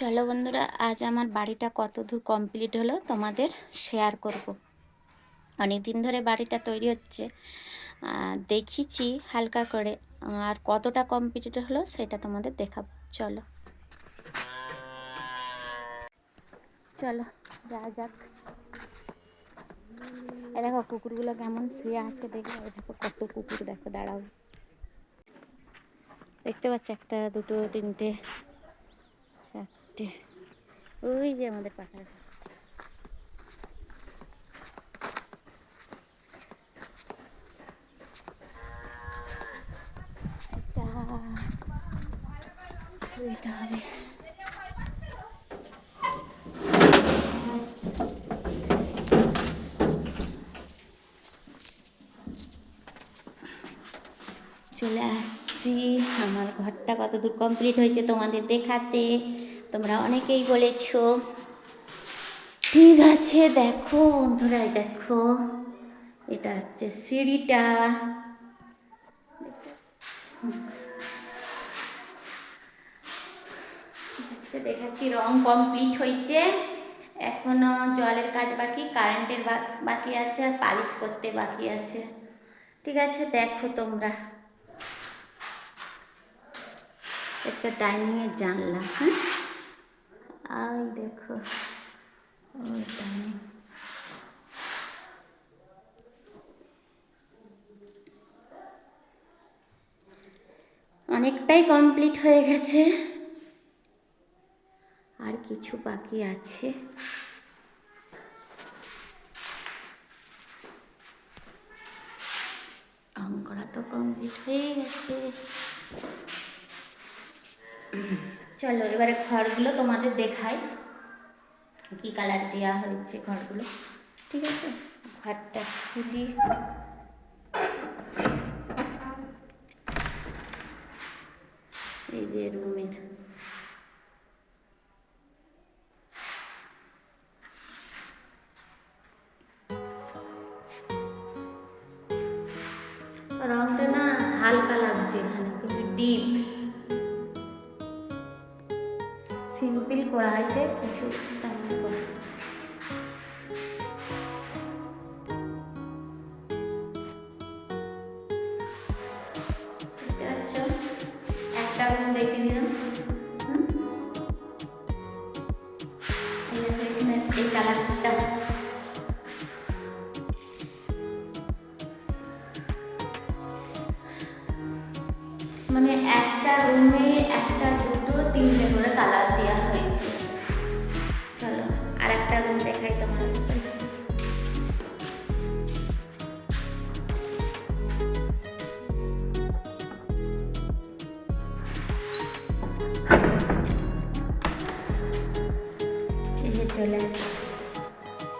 চলো বন্ধুরা, আজ আমার বাড়িটা কত দূর কমপ্লিট হলো তোমাদের শেয়ার করব। অনেক দিন ধরে বাড়িটা তৈরি হচ্ছে দেখিছি হালকা করে, আর কতটা কমপ্লিট হলো সেটা তোমাদের দেখাবো। চলো। চলো, যা যাক। এ দেখো, কুকুরগুলো কেমন শুয়ে আছে দেখো দেখো কত কুকুর, দেখো দাঁড়াও। দেখতে পাচ্ছ একটা, দুটো, তিনটে ওই যে আমাদের পাখা চলে আসছি। আমার ঘরটা কত দূর কমপ্লিট হয়েছে তোমাদের দেখাতে। তোমরা অনেকেই বলেছ। ঠিক আছে, দেখো বন্ধুরা, দেখো। এটা হচ্ছে সিঁড়িটা। দেখাচ্ছি, রং কমপ্লিট হয়েছে। এখনও জলের কাজ বাকি, কারেন্টের বাকি আছে, আর পালিশ করতে বাকি আছে। ঠিক আছে, দেখো তোমরা। একটা ডাইনিংয়ের জানলা হ্যাঁ? আর দেখো। অনেকটাই কমপ্লিট হয়ে গেছে। আর কিছু বাকি আছে। রং করা তো কমপ্লিট হয়ে গেছে। চলো, এবারে ঘরগুলো তোমাদের দেখাই। কি কালার দেওয়া হয়েছে ঘরগুলো? ঠিক আছে? ঘরটা খুলি। এই যে রুমের। রংটা না হালকা লাগছে এখানে কিন্তু ডিপ সিম্পল করা হয়েছে কিছু? একটা দেখে দেখে আসছে।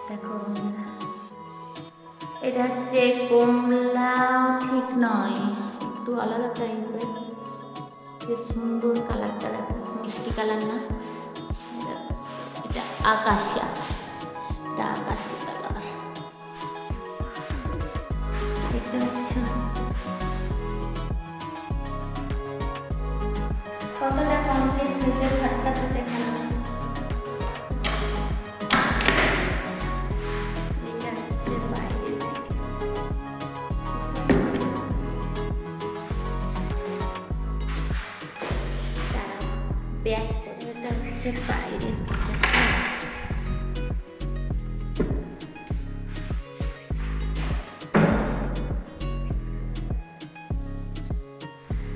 দেখো বন্ধুরা। এটা হচ্ছে কমলা, ঠিক নয়। একটু আলাদা টাইপের বেশ সুন্দর কালারটা দেখো, মিষ্টি কালার না। এটা- আকাশ এটা আকাশি কালার দেখতে পাচ্ছ? ব্যাক করে এটা হচ্ছে বাইরে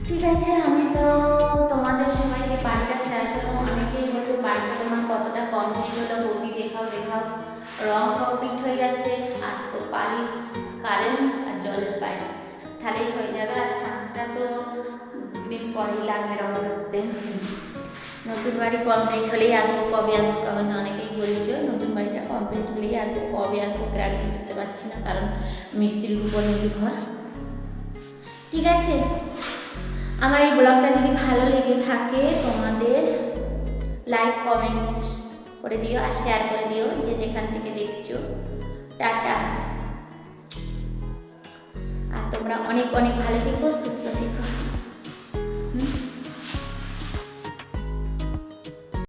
ঠিক আছে, আমি তো তোমাদের সবাইকে বাড়িটা শেয়ার করব অনেকেই বলছে বাড়িটা তোমার কতটা কমপ্লিট হলো গতি দেখাও দেখাও। রং কমপ্লিট হয়ে গেছে, আর তো পালিশ কারেন্ট আর জলের পাইপ তাহলেই হয়ে যাবে। আর ঠান্ডা তো দিন পরেই লাগবে রং করতে নতুন বাড়ি কমপ্লিট হলেই আসব, কবে আসব, কবে অনেকেই বলছো, নতুন বাড়িটা কমপ্লিট হলেই আসব, কবে আসব গ্যারান্টি দিতে পারছি না, কারণ মিস্ত্রির উপর নির্ভর। ঠিক আছে, আমার এই ব্লগটা যদি ভালো লেগে থাকে, তোমাদের লাইক কমেন্ট করে দিও আর শেয়ার করে দিও, যে যেখান থেকে দেখছ। টাটা। আর তোমরা অনেক অনেক ভালো থেকো, সুস্থ